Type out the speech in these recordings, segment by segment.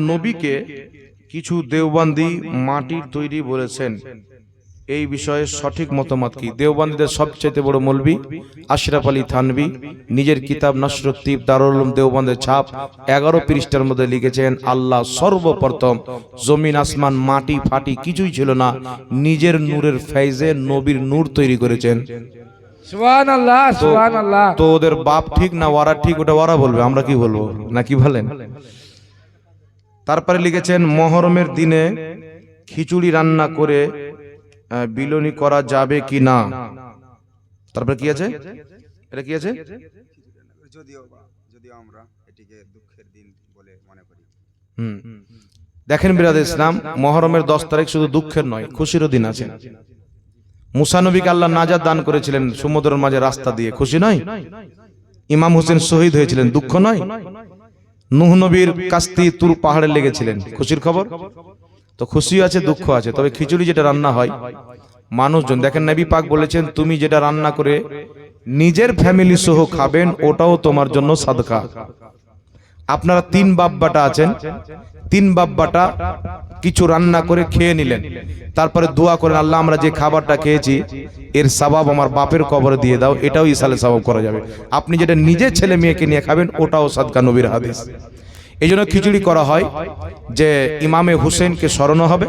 নবীকে কিছু দেওবান্দি মাটির তৈরি বলেছেন। এই বিষয়ে সঠিক মতামত কি? দেওবান্দিদের সবচেয়ে বড় মলবি আশরাফ আলী থানবি নিজের কিতাব নসরুদ্দীপ দারুল উলুম দেওবন্দের ছাপ এগারো পৃষ্ঠার মধ্যে লিখেছেন আল্লাহ সর্বপ্রথম জমিন আসমান মাটি ফাটি কিছুই ছিল না নিজের নূরের ফেজে নবীর নূর তৈরি করেছেন। তো ওদের বাপ ঠিক না ওরা ঠিক ওটা ওরা বলবে আমরা কি বলব? না কি বলেন? তারপরে লিখেছেন মহরমের দিনে খিচুড়ি রান্না করে বিলনি করা যাবে কি না? তারপরে কি আছে? এটা কি আছে? যদিও যদিও আমরা এটিকে দুঃখের দিন বলে মনে করি। হুম। দেখেন বিরাদ ইসলাম মহরমের দশ তারিখ শুধু দুঃখের নয় খুশিরও দিন আছে। মুসানবিক আল্লাহ নাজাদ দান করেছিলেন সমুদ্রের মাঝে রাস্তা দিয়ে। খুশি নয়? ইমাম হোসেন শহীদ হয়েছিলেন দুঃখ নয়? নুহ নবীর কাস্তি তুর পাহাড়ে লেগেছিলেন। খুশির খবর? তো খুশি আছে দুঃখ আছে। তবে খিচুড়ি যেটা রান্না হয়, মানুষজন, দেখেন নবী পাক বলেছেন, তুমি যেটা রান্না করে নিজের ফ্যামিলি সহ খাবেন, ওটাও তোমার জন্য সাদকা। আপনারা তিন বাব্বাটা আছেন। তিন বাব্বাটা কিছু রান্না করে খেয়ে নিলেন। তারপরে দোয়া করেন, আল্লাহ, আমরা যে খাবারটা খেয়েছি, এর সবাব আমার বাপের কবরে দিয়ে দাও, এটাও ইসালে সবাব করা যাবে। আপনি যেটা নিজের ছেলে মেয়েকে নিয়ে খাবেন, ওটাও সাদকা নবীর হাদিস। এই জন্য খিচুড়ি করা হয় যে ইমামে হুসেনকে স্মরণ হবে।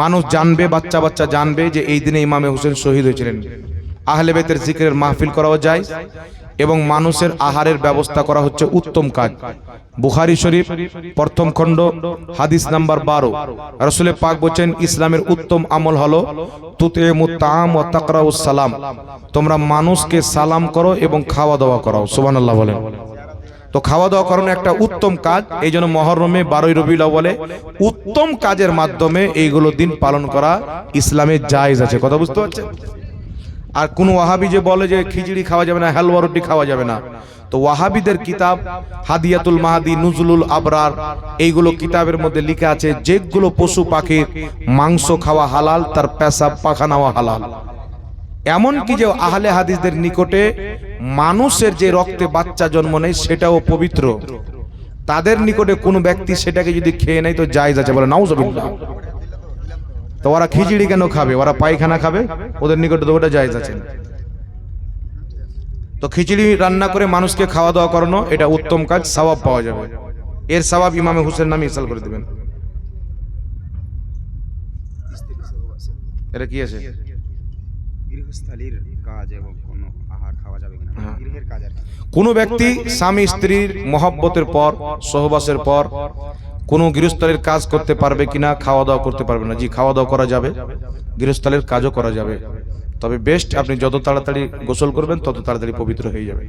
মানুষ জানবে, বাচ্চা বাচ্চা জানবে যে এই দিনে ইমামে হুসেন শহীদ হয়েছিলেন। আহলে বেতের জিকিরের মাহফিল করাও যায়। এবং মানুষের আহারের ব্যবস্থা করা হচ্ছে উত্তম কাজ। বুখারি শরীফ, প্রথম খণ্ড, হাদিস নাম্বার বারো। রসুলের পাক বলছেন, ইসলামের উত্তম আমল হলো তুতে মুতাম ও সালাম। তোমরা মানুষকে সালাম করো এবং খাওয়া দাওয়া করাও। সুবহানাল্লাহ বলেন। তো খাওয়া দাওয়া করানো একটা উত্তম কাজ, এই জন্য মহরমে বারোই রবিউল বলে, উত্তম কাজের মাধ্যমে এইগুলো দিন পালন করা ইসলামের জায়জ আছে। কথা বুঝতে পারছেন? আর কোন ওয়াহাবি যে বলে যে খিচড়ি খাওয়া যাবে না হালুয়া রুটি খাওয়া যাবে না। তো ওয়াহাবিদের কিতাব, হাদিয়াতুল মাহাদি, নুজুলুল আবরার, এইগুলো কিতাবের মধ্যে লিখে আছে, যেগুলো পশু পাখির মাংস খাওয়া হালাল, তার পেশাব পাখানাও হালাল। এমনকি যে আহলে হাদিসদের নিকটে মানুষের যে রক্তে বাচ্চা জন্ম নেয়, সেটাও পবিত্র। তাদের নিকটে কোনো ব্যক্তি সেটাকে যদি খেয়ে নেয়, তো জায়েজ আছে বলে, নাউজুবিল্লাহ। তো ওরা খিচড়ি কেন খাবে? ওরা পায়খানা খাবে? ওদের নিকটে তো ওটা জায়েজ আছে। তো খিচড়ি রান্না করে মানুষকে খাওয়া দাওয়া করানো এটা উত্তম কাজ সওয়াব পাওয়া যাবে। এর সওয়াব ইমামে হুসেন নামে ইসাল করে দেবেন। এটা কি আছে? গৃহস্থালির কাজ এবং কোনো আহার খাওয়া যাবে কিনা? হ্যাঁ। গৃহের কাজ আর কোনো ব্যক্তি স্বামী স্ত্রীর মহব্বতের পর সহবাসের পর কোনো গৃহস্থলের কাজ করতে পারবে কিনা খাওয়া দাওয়া করতে পারবে না। জি খাওয়া দাওয়া করা যাবে। গৃহস্থলের কাজও করা যাবে। তবে বেস্ট আপনি যত তাড়াতাড়ি গোসল করবেন তত তাড়াতাড়ি পবিত্র হয়ে যাবে।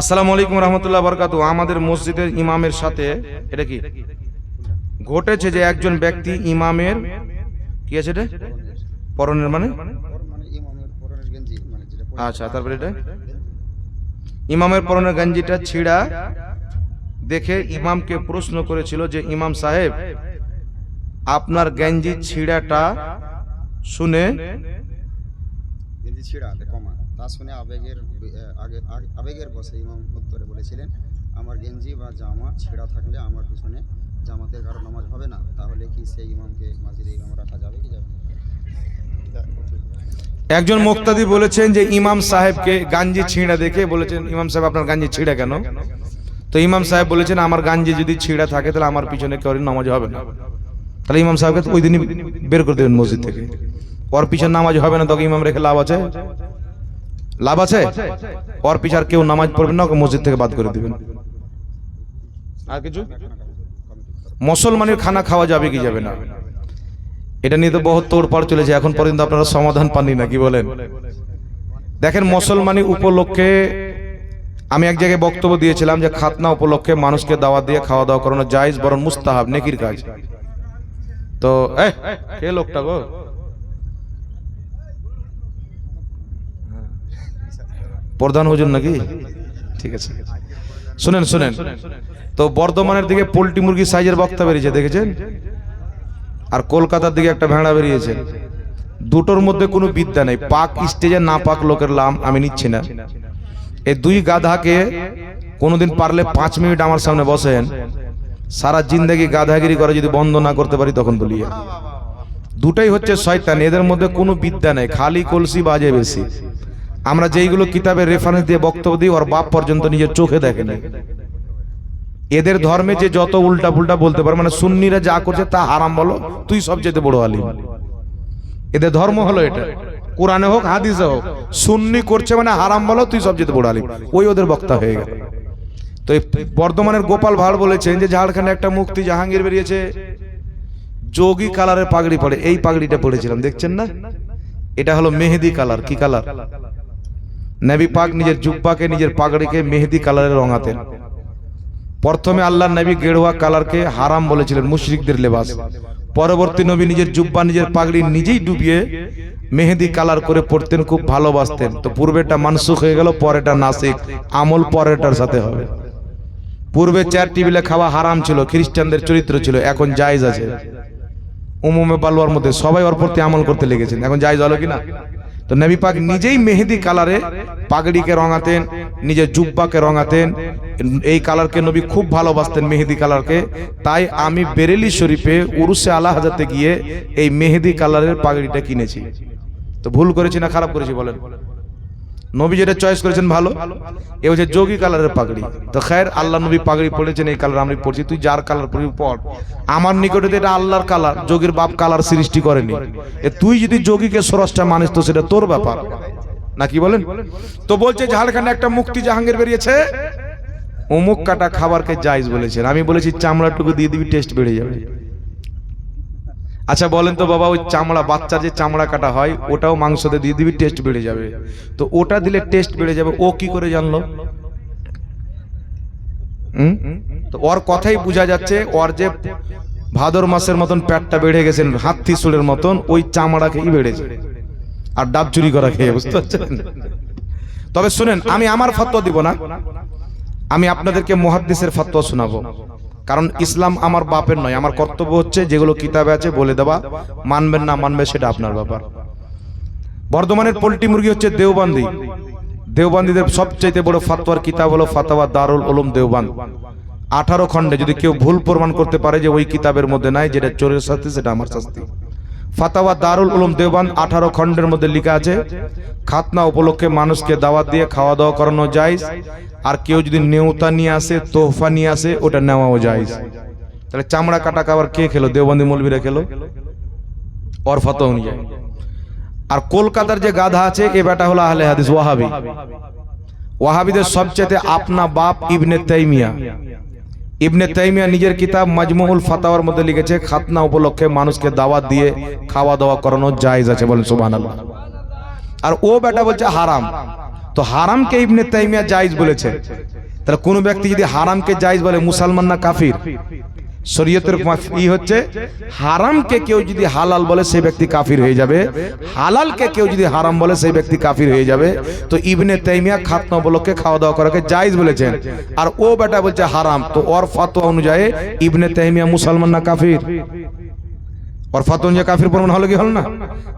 আসসালামু আলাইকুম রহমতুল্লাহ বরকাতু আমাদের মসজিদের ইমামের সাথে এটা কি? ঘটেছে যে একজন ব্যক্তি ইমামের কি আছে এটা? পরনের মানে? মানে মানে আচ্ছা তারপরে এটা? ইমামের পরনের গঞ্জিটা ছিঁড়া দেখে ইমামকে প্রশ্ন করেছিল যে, ইমাম সাহেব, আপনার গঞ্জি ছিঁড়াটা শুনে গেঞ্জি ছিঁড়া তা শুনে আবেগের আবেগের ইমাম উত্তরে বলেছিলেন, আমার গেঞ্জি বা জামা ছেঁড়া থাকলে আমার পিছনে জামাতের কারও নামাজ হবে না তাহলে কি সেই ইমামকে মাঝির ইমাম রাখা যাবে কি যাবে। একজন মুক্তাদি বলেছেন যে ইমাম সাহেবকে গাঞ্জি ছিঁড়া দেখে বলেছেন ইমাম সাহেব আপনার গাঞ্জি ছিঁড়া কেন? তো ইমাম সাহেব বলেছেন আমার গাঞ্জি যদি ছিঁড়া থাকে তাহলে আমার পিছনে কেউ নামাজ হবে না। তাহলে ইমাম সাহেবকে ওই দিনই বের করে দেবেন মসজিদ থেকে। ওর পিছনে নামাজ হবে না তখন ইমাম রেখে লাভ আছে? লাভ আছে? ওর পিছার কেউ নামাজ পড়বেন না ওকে মসজিদ থেকে বাদ করে দিবেন। আর কিছু? মুসলমানের খানা খাওয়া যাবে কি যাবে না? এটা নিয়ে তো বহুত তোড়পাড় চলেছে এখন পর্যন্ত আপনারা সমাধান পাননি না কি বলেন? দেখেন, মুসলমানি উপলক্ষে আমি এক জায়গায় বক্তব্য দিয়েছিলাম যে খাতনা উপলক্ষে মানুষকে দাওয়াত দিয়ে খাওয়া দাওয়া করানো জায়েজ, বরং মুস্তাহাব, নেকির কাজ। তো কে লোকটা গো? প্রধান হুজুর নাকি? ঠিক আছে। শুনেন শুনেন। তো বর্ধমানের দিকে পোল্ট্রি মুরগি সাইজের বক্তা বেরিয়েছে, দেখেছেন? আর কলকাতার দিকে একটা ভেড়া বেরিয়েছে। দুটোর মধ্যে কোনো বিদ্যা নেই। পাক স্টেজে না পাক লোকের লাম আমি নিচ্ছি না। এই দুই গাধাকে কোনোদিন পারলে পাঁচ মিনিট আমার সামনে বসেন। সারা জিন্দেগি গাধাগিরি করে যদি বন্ধ না করতে পারি তখন বলিয়ে দুটাই হচ্ছে শয়তান, এদের মধ্যে কোনো বিদ্যা নেই, খালি কলসি বাজে বেশি। আমরা যেইগুলো কিতাবের রেফারেন্স দিয়ে বক্তব্য দিই, ওর বাপ পর্যন্ত নিজের চোখে দেখে নেই এদের ধর্মে যে যত উল্টা পুল্টা বলতে পারে মানে সুন্নিরা যা করছে তা হারাম বলো তুই সবচেয়ে বড় আলিম। এদের ধর্ম হলো এটা। কোরআনে হোক হাদিসে হোক সুন্নি করছে মানে হারাম বলো তুই সবচেয়ে বড় আলিম। ওই ওদের বক্তা হয়ে গেল। তো বর্ধমানের গোপাল ভাড় বলেছেন যে ঝাড়খণ্ডে একটা মুক্তি জাহাঙ্গীর বেরিয়েছে যোগী কালারের পাগড়ি পড়ে এই পাগড়িটা পড়েছিলাম দেখছেন না? এটা হলো মেহেদি কালার। কি কালার? নবী পাক নিজের জুব্বাকে নিজের পাগড়িকে মেহেদি কালারে রঙাতেন। প্রথমে আল্লাহ নবী গেরুয়া কালারকে হারাম বলেছিলেন, মুশরিকদের লেবাস। পরবর্তী নবী নিজের জুব্বা, নিজের পাগড়ি নিজেই ডুবিয়ে মেহেদি কালার করে পড়তেন খুব ভালোবাসতেন। তো পূর্বেটা মানসুখ হয়ে গেল, পরেটা নাসিক। আমল পরেরটার সাথে হবে। পূর্বে চার টেবিলে খাওয়া হারাম ছিল, খ্রিস্টানদের চরিত্র ছিল, এখন জায়জ আছে। উমুমে বালুয়ার মধ্যে সবাই ওর প্রতি আমল করতে লেগেছেন, এখন জায়জ হলো কিনা? তো নবী পাক নিজেই মেহেদি কালারে পাগড়িকে রঙাতেন নিজের জুব্বাকে রঙাতেন। এই কালারকে নবী খুব ভালোবাসতেন, মেহেদি কালারকে। তাই আমি বেরেলি শরীফে উরুসে আলা হাজাতে গিয়ে এই মেহেদি কালারের পাগড়িটা কিনেছি। তো ভুল করেছি না খারাপ করেছি বলেন? নবী যেটা চয়েস করেছেন ভালো, এ হচ্ছে যোগী কালারের পাগড়ি। তো খের আল্লাহ নবী পাগড়ি পড়েছেন, এই কালার আমি পড়ছি, তুই যার কালার পড়বি পড়। আমার নিকটে তো এটা আল্লাহর কালার, যোগীর বাপ কালার সৃষ্টি করেনি। তুই যদি যোগীকে সরসটা মানিস তো সেটা তোর ব্যাপার। নাকি বলেন? তো বলছে ঝাড়খণ্ডে একটা মুক্তি জাহাঙ্গীর বেরিয়েছে। অমুক কাটা খাবারকে জাইজ বলেছেন আমি বলেছি চামড়াটুকু দিয়ে দিবি টেস্ট বেড়ে যাবে। আচ্ছা বলেন তো বাবা ওই চামড়া বাচ্চার যে চামড়া কাটা হয় ওটাও মাংসতে দিয়ে দিবি টেস্ট বেড়ে যাবে। তো ওটা দিলে টেস্ট বেড়ে যাবে ও কি করে জানলো? হুম? তো ওর কথাই বোঝা যাচ্ছে ওর যে ভাদর মাসের মতন পেটটা বেড়ে গেছেন হাতি সুরের মতন ওই চামড়া খেয়েই বেড়েছে। আর ডাব চুরি করা খেয়ে বুঝতে পারছেন? তবে শুনেন আমি আমার ফতোয়া দিব না। আমি আপনাদেরকে মুহাদ্দিসের ফতোয়া শোনাবো। কারণ ইসলাম আমার বাপের নয় আমার কর্তব্য হচ্ছে যেগুলো কিতাবে আছে বলে দেওয়া। মানবেন না মানবে সেটা আপনার ব্যাপার। বর্ধমানের পোল্ট্রি মুরগি হচ্ছে দেওবান্দি। দেওবান্দিদের সবচাইতে বড় ফাতোয়ার কিতাব হলো ফাতাওয়া দারুল উলুম দেওবান্দ। আঠারো খণ্ডে যদি কেউ ভুল প্রমাণ করতে পারে যে ওই কিতাবের মধ্যে নাই যেটা চোরের শাস্তি সেটা আমার শাস্তি। ফাতাওয়া দারুল উলুম দেওবান আঠারো খণ্ডের মধ্যে লেখা আছে, খাতনা উপলক্ষে মানুষকে দাওয়াত দিয়ে খাওয়া দাওয়া করানো যায় আর কেউ যদি নেওতা নিয়ে আসে, তোহফা নিয়ে আসে, ওটা নেওয়াও যায় তাহলে চামড়া কাটা খাবার কে খেলো? দেওবন্দি মৌলবীরা খেলো? ওর ফতো অনুযায়ী আর কলকাতার যে গাধা আছে, এ বেটা হলো আহলে হাদিস, ওয়াহাবি। ওয়াহাবিদের সবচেয়ে আপনা বাপ ইবনে তাইমিয়া। ইবনে তাইমিয়া নিজের কিতাব মাজমুহুল ফাতাওয়ার মধ্যে লিখেছে, খাতনা উপলক্ষে মানুষকে দাওয়াত দিয়ে খাওয়া দাওয়া করানো জায়েজ আছে বলেন সুবহানাল্লাহ। আর ও বেটা বলছে হারাম। তো হারামকে ইবনে তাইমিয়া জায়েজ বলেছে। তাহলে কোনো ব্যক্তি যদি হারামকে জায়েজ বলে, মুসলমান না কাফির? শরীয়তের ই হচ্ছে হারামকে কেউ যদি হালাল বলে সেই ব্যক্তি কাফির হয়ে যাবে। হালালকে কেউ যদি হারাম বলে সেই ব্যক্তি কাফির হয়ে যাবে। তো ইবনে তাইমিয়া খাতনা উপলক্ষে খাওয়া দাওয়া করাকে জায়েজ বলেছেন। আর ও বেটা বলছে হারাম। তো ওর ফাতোয়া অনুযায়ী ইবনে তাইমিয়া মুসলমান না কাফির? ওর ফাতোয়া অনুযায়ী কাফির প্রমাণ হলো কি হল না?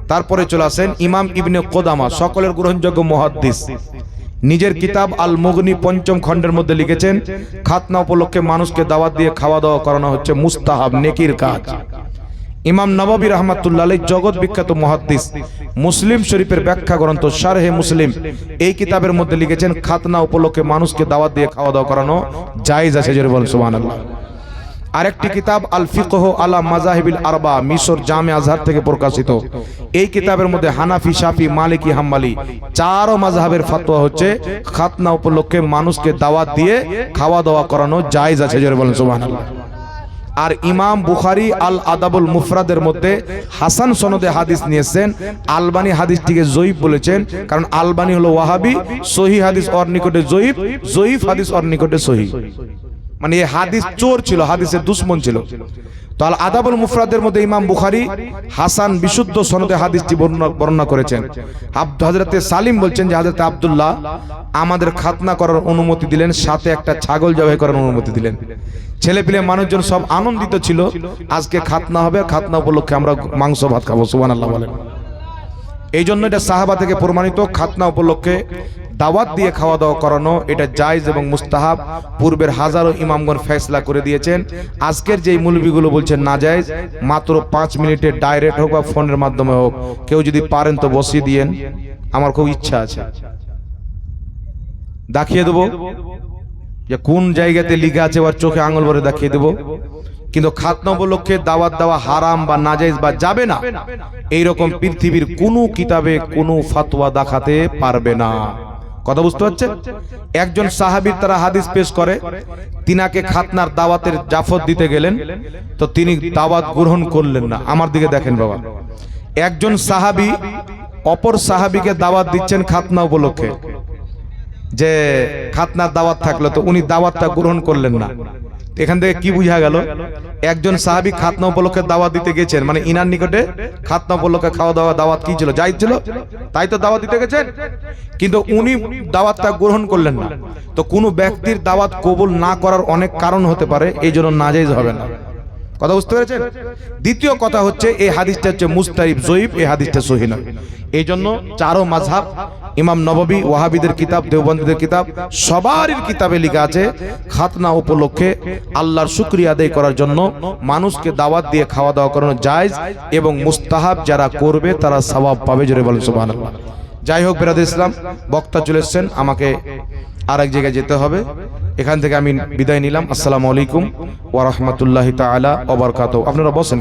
তারপরে চলে আসেন ইমাম ইবনে কোদামা সকলের গ্রহণযোগ্য মহাদ্দিস। নিজের কিতাব আল মুগনি পঞ্চম খণ্ডের মধ্যে লিখেছেন খাতনা উপলক্ষে মানুষকে দাওয়াত দিয়ে খাওয়া দাওয়া করানো হচ্ছে মুস্তাহাব নেকির কাজ। ইমাম নবাবী রহমাতুল্লাহ জগৎ বিখ্যাত মহাদ্দিস মুসলিম শরীফের ব্যাখ্যা গ্রন্থ সারহে মুসলিম। এই কিতাবের মধ্যে লিখেছেন খাতনা উপলক্ষে মানুষকে দাওয়াত দিয়ে খাওয়া দাওয়া করানো জায়জ আছে জরিবুল সুবহানাল্লাহ। আরেকটি কিতাব আল ফিকহ আলা মাজাহিবিল আরবা, মিশর জামে আজহার থেকে প্রকাশিত। এই কিতাবের মধ্যে হানাফি, শাফি, মালিকি হাম্মালি চারো মাযহাবের ফাতোয়া হচ্ছে, খাতনা উপলক্ষে মানুষকে দাওয়াত দিয়ে খাওয়া দাওয়া করানো জায়েজ আছে, জোরে বলেন, সুবহানাল্লাহ। আর ইমাম বুখারি আল আদাবুল মুফরাদের মধ্যে হাসান সনদে হাদিস নিয়েছেন, আলবানি হাদিসটিকে জয়ীফ বলেছেন, কারণ আলবানি হলো ওয়াহাবি সহি হাদিস অর নিকটে জয়ীফ জয়ীফ হাদিস অর নিকটে সহি মানে এই হাদিস চোর ছিল, হাদিসের দুশ্মন ছিল। তো আল আদাবুল মুফরাদের মধ্যে ইমাম বুখারি, হাসান বিশুদ্ধ সনদে হাদিসটি বর্ণনা করেছেন। হজরতে সালিম বলছেন যে হজরতে আব্দুল্লাহ আমাদের খাতনা করার অনুমতি দিলেন, সাথে একটা ছাগল জবাই করার অনুমতি দিলেন। ছেলে পিলে মানুষজন সব আনন্দিত ছিল, আজকে খাতনা হবে, খাতনা উপলক্ষে আমরা মাংস, ভাত খাব, সুবহানাল্লাহ বলেন। এই জন্য এটা সাহাবা থেকে প্রমাণিত, খাতনা উপলক্ষে দাওয়াত দিয়ে খাওয়া দাওয়া করানো, এটা জায়েজ এবং মুস্তাহাব। পূর্বের হাজারো ইমামগণ ফেসলা করে দিয়েছেন। আজকের যেই মুলবিগুলো বলছেন না জায়েজ, মাত্র পাঁচ মিনিটে ডাইরেক্ট হোক বা ফোনের মাধ্যমে হোক, কেউ যদি পারেন তো বসিয়ে দিয়েন। আমার খুব ইচ্ছা আছে। দেখিয়ে দেবো। যে কোন জায়গাতে লিখা আছে ওর চোখে আঙুল ভরে দেখিয়ে দেবো। কিন্তু খাতনা উপলক্ষে দাওয়াত দেওয়া হারাম বা নাজাইজ বা যাবে না। এই রকম পৃথিবীর কোনো কিতাবে কোনো ফাতোয়া দেখাতে পারবে না। কথা বুঝতে পারছেন? একজন সাহাবীর তারা হাদিস পেশ করে, তিনাকে খাতনার দাওয়াতের জাফত দিতে গেলেন, তো তিনি দাওয়াত গ্রহণ করলেন না। আমার দিকে দেখেন বাবা। একজন সাহাবী অপর সাহাবীকে দাওয়াত দিচ্ছেন খাতনা উপলক্ষে, যে খাতনার দাওয়াত থাকল তো উনি দাওয়াতটা গ্রহণ করলেন না। এখান থেকে কি বুঝা গেল? একজন সাহাবি খাতনা উপলক্ষে দাওয়াত দিতে গেছেন। মানে ইনার নিকটে খাতনা উপলক্ষে খাওয়া দাওয়া, দাওয়াত কি ছিল? যাই ছিল, তাই তো দাওয়াত দিতে গেছেন। কিন্তু উনি দাওয়াতটা গ্রহণ করলেন না। তো কোনো ব্যক্তির দাওয়াত কবুল না করার অনেক কারণ হতে পারে, এই জন্য নাজেজ হবে না। কথা বুঝতে পেরেছেন? দ্বিতীয় কথা হচ্ছে, এই হাদিসটা হচ্ছে মুস্তারিফ জয়ীব এই হাদিসটা সহি নয়। এই জন্য চারো মাঝহাব ইমাম নববী, ওয়াহাবিদের কিতাব, দেওবন্দীদের কিতাব, সবারই কিতাবে লেখা আছে, খাতনা উপলক্ষে আল্লাহর শুক্রিয়া আদায় করার জন্য মানুষকে দাওয়াত দিয়ে খাওয়া দাওয়া করানো জায়েজ এবং মুস্তাহাব যারা করবে, তারা সওয়াব পাবে, জোরে বলেন সুবহানাল্লাহ। যাই হোক বেরাদ ইসলাম, বক্তা চলে এসছেন। আমাকে আর এক জায়গায় যেতে হবে। এখান থেকে আমি বিদায় নিলাম। আসসালামু আলাইকুম ওয়া রাহমাতুল্লাহি তাআলা ওয়া বারাকাতুহু। আপনারা বসেন